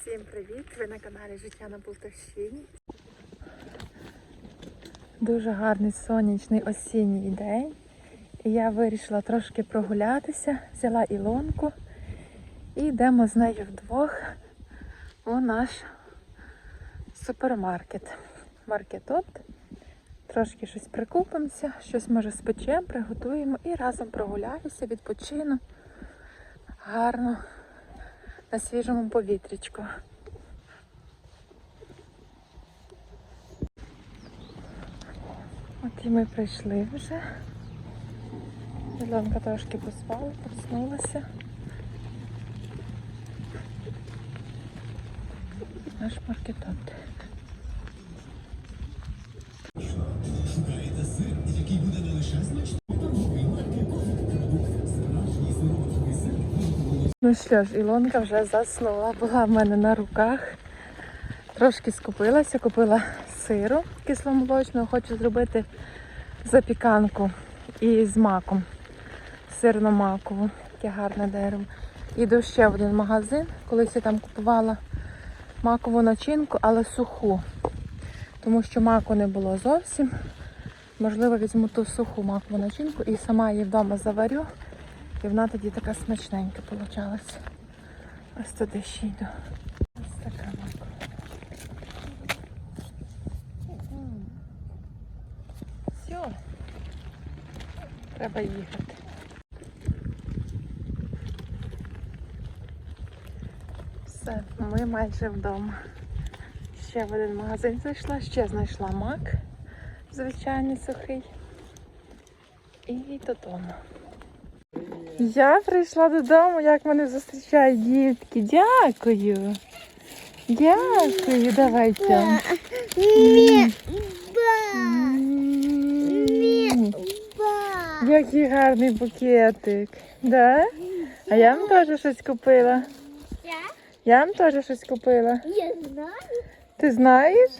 Всім привіт! Ви на каналі Життя на Полтавщині. Дуже гарний сонячний осінній день. І я вирішила трошки прогулятися, взяла Ілонку і йдемо з нею вдвох у наш супермаркет. Маркетот. Трошки щось прикупимося, щось може спечемо, приготуємо і разом прогуляюся, відпочину гарно на свіжому повітрячку. От і ми прийшли вже. Ілонка трошки поспала, проснулася. Наш маркетот. Шукаєте сир, який буде не лише смачний, Ну що ж, Ілонка вже заснула, була в мене на руках. Трошки скупилася, купила сиру кисломолочного, хочу зробити запіканку із маком. Сирно-макову, таке гарне дерево. Іду ще в один магазин. Колись я там купувала макову начинку, але суху. Тому що маку не було зовсім. Можливо, візьму ту суху макову начинку і сама її вдома заварю. І вона тоді така смачненька получалась. Ось туди ще йду. Ось така мака. Все. Треба їхати. Все, ми майже вдома. Ще в один магазин зайшла, ще знайшла мак, звичайний сухий. І додому. Я прийшла додому, як мене зустрічають дітки. Дякую. Дякую, давайте. Який гарний букетик. Да? А я вам теж щось купила. Я вам теж щось купила. Я знаю, Ти знаєш?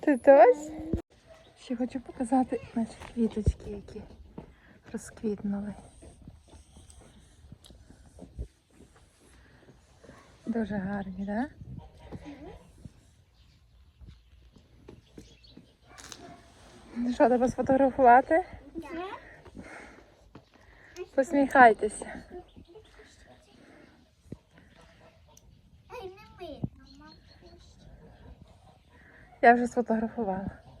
Ти тось? Ще хочу показати наші квіточки, які розквітнули. Дуже гарні, так? Да? Що, треба сфотографувати? Посміхайтеся. Видно, мам. Я вже сфотографувала.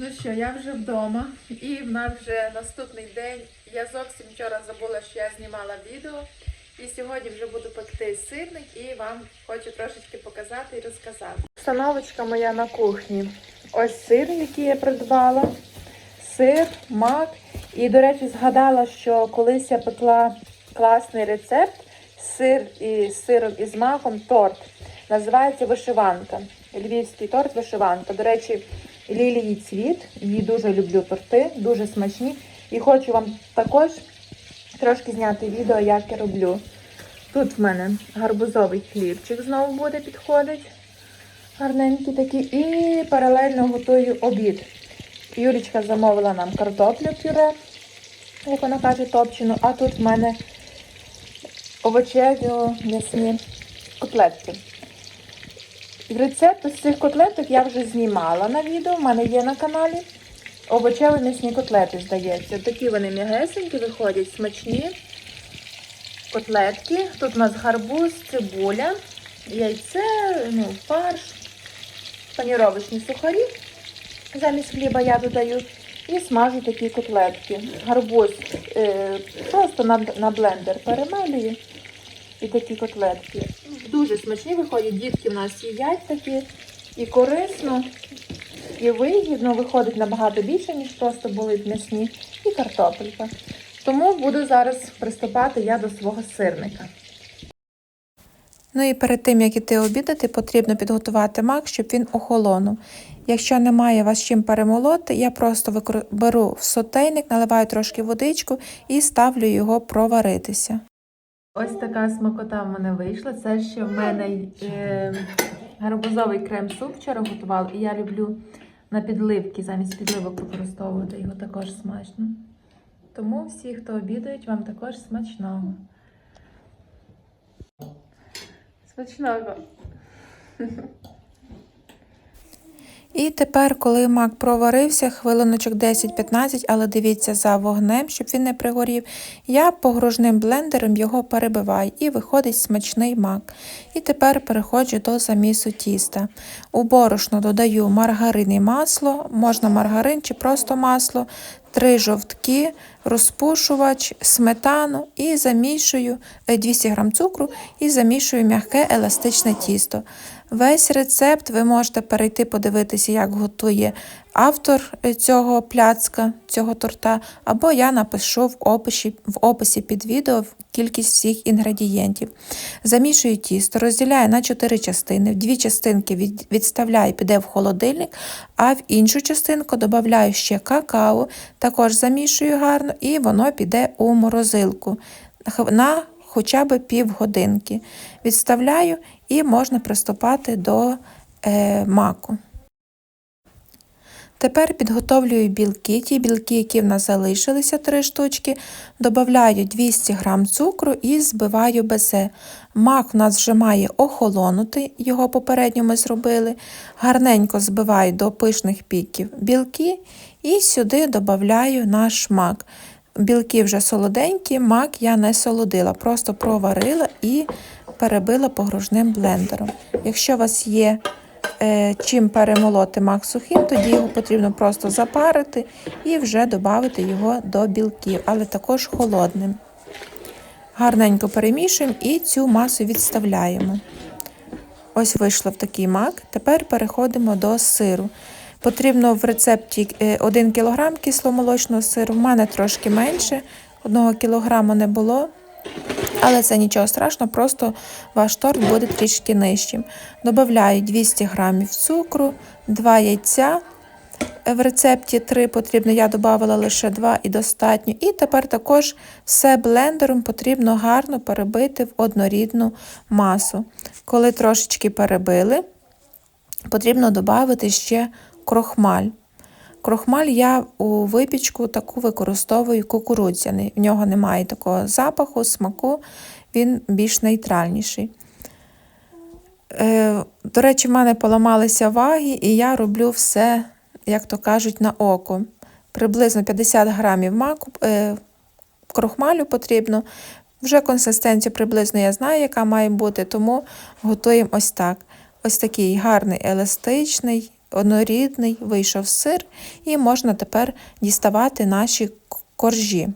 Ну що, я вже вдома і в нас вже наступний день. Я зовсім вчора забула, що я знімала відео. І сьогодні вже буду пекти сирник і вам хочу трошечки показати і розказати. Установочка моя на кухні. Ось сир, який я придбала. Сир, мак. І, до речі, згадала, що колись я пекла класний рецепт сир і сиром і з маком торт. Називається вишиванка. Львівський торт вишиванка. До речі, лілії цвіт. Її дуже люблю торти, дуже смачні. І хочу вам також трошки зняти відео, як я роблю. Тут в мене гарбузовий хлібчик знову буде підходить. Гарненький такий. І паралельно готую обід. Юлічка замовила нам картоплю пюре, як вона каже, топчену, а тут в мене овочеві м'ясні котлетки. Рецепт з цих котлеток я вже знімала на відео, в мене є на каналі. Овочеві м'ясні котлети, здається. Такі вони м'ягесенькі виходять, смачні котлетки. Тут у нас гарбуз, цибуля, яйце, ну, фарш, паніровочні сухарі. Замість хліба я додаю і смажу такі котлетки. Гарбуз е, просто на, на блендер перемелюю. І такі котлетки. Дуже смачні виходять. Дітки в нас їдять такі. І корисно, і вигідно виходить набагато більше, ніж просто були м'ясні, і картопелька. Тому буду зараз приступати я до свого сирника. Ну і перед тим, як іти обідати, потрібно підготувати мак, щоб він охолонув. Якщо немає вас чим перемолоти, я просто беру в сотейник, наливаю трошки водичку і ставлю його проваритися. Ось така смакота в мене вийшла. Це ще в мене е, гарбузовий крем-суп вчора готувала. І я люблю на підливки замість підливок використовувати його також смачно. Тому всі, хто обідають, вам також смачного. Смачного. І тепер, коли мак проварився, хвилиночок 10-15, але дивіться за вогнем, щоб він не пригорів, я погружним блендером його перебиваю і виходить смачний мак. І тепер переходжу до замісу тіста. У борошно додаю маргарин і масло, можна маргарин чи просто масло, три жовтки, розпушувач, сметану і замішую е, 200 г цукру і замішую м'яке еластичне тісто. Весь рецепт ви можете перейти подивитися, як готує автор е, цього пляцка, цього торта, або я напишу в описі, в описі під відео кількість всіх інгредієнтів. Замішую тісто, розділяю на 4 частини. В дві частинки від, відставляю, піде в холодильник, а в іншу частинку додаю ще какао, також замішую гарно, і воно піде у морозилку на хоча б півгодинки. Відставляю і можна приступати до е, маку. Тепер підготовлюю білки, ті білки, які в нас залишилися 3 штучки, додаю 200 г цукру і збиваю безе. Мак у нас вже має охолонути, його попередньо ми зробили. Гарненько збиваю до пишних піків білки і сюди додаю наш мак. Білки вже солоденькі, мак я не солодила, просто проварила і перебила погружним блендером. Якщо у вас є е, чим перемолоти мак сухим, тоді його потрібно просто запарити і вже додати його до білків, але також холодним. Гарненько перемішуємо і цю масу відставляємо. Ось вийшло в такий мак. Тепер переходимо до сиру. Потрібно в рецепті 1 кг кисломолочного сиру, в мене трошки менше, 1 кг не було. Але це нічого страшного, просто ваш торт буде трішки нижчим. Добавляю 200 г цукру, 2 яйця. В рецепті 3 потрібно, я додавала лише 2 і достатньо. І тепер також все блендером потрібно гарно перебити в однорідну масу. Коли трошечки перебили, потрібно додати ще крохмаль. Крохмаль я у випічку таку використовую кукурудзяний. В нього немає такого запаху, смаку, він більш нейтральніший. Е, До речі, в мене поламалися ваги, і я роблю все, як то кажуть, на око. Приблизно 50 грамів маку, е, крохмалю потрібно. Вже консистенцію приблизно я знаю, яка має бути, тому готуємо ось так. Ось такий гарний, еластичний, однорідний вийшов сир, і можна тепер діставати наші коржі,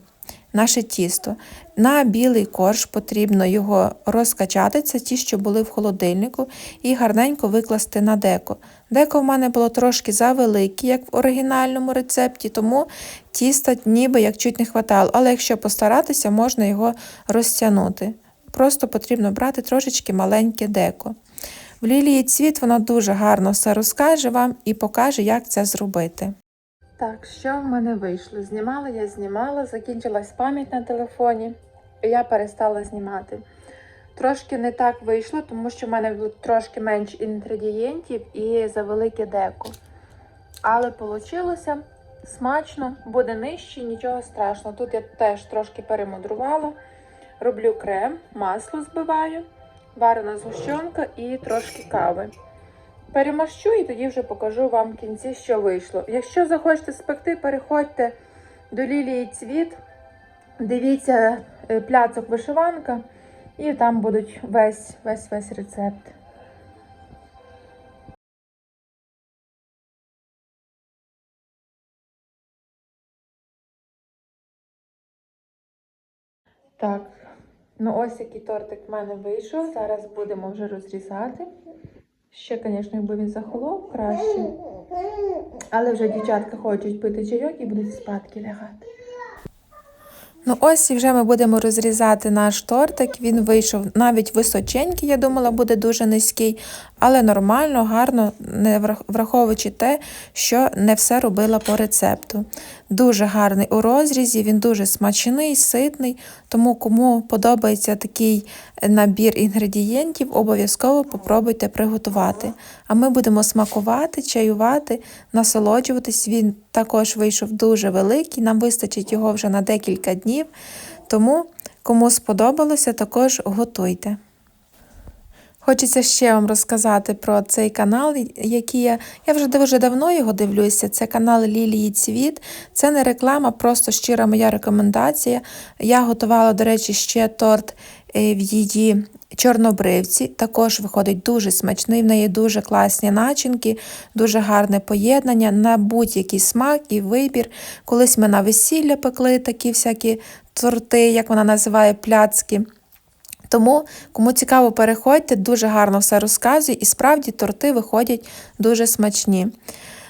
наше тісто. На білий корж потрібно його розкачати, це ті, що були в холодильнику, і гарненько викласти на деко. Деко в мене було трошки завелике, як в оригінальному рецепті, тому тіста ніби як чуть не хватало. Але якщо постаратися, можна його розтягнути. Просто потрібно брати трошечки маленьке деко. В лілії цвіт вона дуже гарно все розкаже вам і покаже, як це зробити. Так, що в мене вийшло? Знімала я знімала, закінчилась пам'ять на телефоні, і я перестала знімати. Трошки не так вийшло, тому що в мене було трошки менше інгредієнтів і завелике деко. Але вийшло смачно, буде нижче, нічого страшного. Тут я теж трошки перемудрувала. Роблю крем, масло збиваю, варена згущенка і трошки кави. Перемащу і тоді вже покажу вам в кінці, що вийшло. Якщо захочете спекти, переходьте до лілії цвіт, дивіться е, пляцок вишиванка, і там будуть весь весь весь рецепт. Так, ну ось який тортик в мене вийшов. Зараз будемо вже розрізати. Ще, звісно, якби він захолов краще. Але вже дівчатка хочуть пити чайок і будуть спадки лягати. Ну ось і вже ми будемо розрізати наш тортик. Він вийшов навіть височенький, я думала, буде дуже низький, але нормально, гарно, не враховуючи те, що не все робила по рецепту. Дуже гарний у розрізі, він дуже смачний, ситний, тому кому подобається такий набір інгредієнтів, обов'язково попробуйте приготувати. А ми будемо смакувати, чаювати, насолоджуватись. Він також вийшов дуже великий, нам вистачить його вже на декілька днів. Тому, кому сподобалося, також готуйте. Хочеться ще вам розказати про цей канал, який я, я вже дуже давно його дивлюся. Це канал Лілії Цвіт. Це не реклама, просто щира моя рекомендація. Я готувала, до речі, ще торт е, в її чорнобривці. Також виходить дуже смачний. В неї дуже класні начинки, дуже гарне поєднання на будь-який смак і вибір. Колись ми на весілля пекли такі всякі торти, як вона називає пляцки. Тому, кому цікаво, переходьте, дуже гарно все розказує, і справді торти виходять дуже смачні.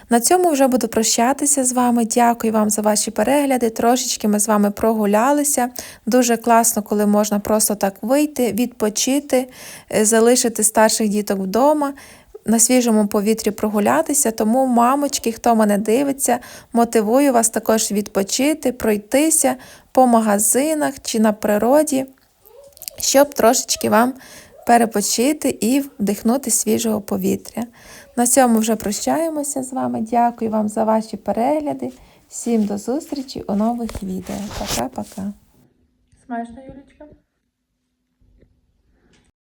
На цьому вже буду прощатися з вами. Дякую вам за ваші перегляди. Трошечки ми з вами прогулялися. Дуже класно, коли можна просто так вийти, відпочити, е, залишити старших діток вдома. На свіжому повітрі прогулятися, тому, мамочки, хто мене дивиться, мотивую вас також відпочити, пройтися по магазинах чи на природі щоб трошечки вам перепочити і вдихнути свіжого повітря. На цьому вже прощаємося з вами. Дякую вам за ваші перегляди. Всім до зустрічі у нових відео. Пока-пока. Смачно, Юлічка?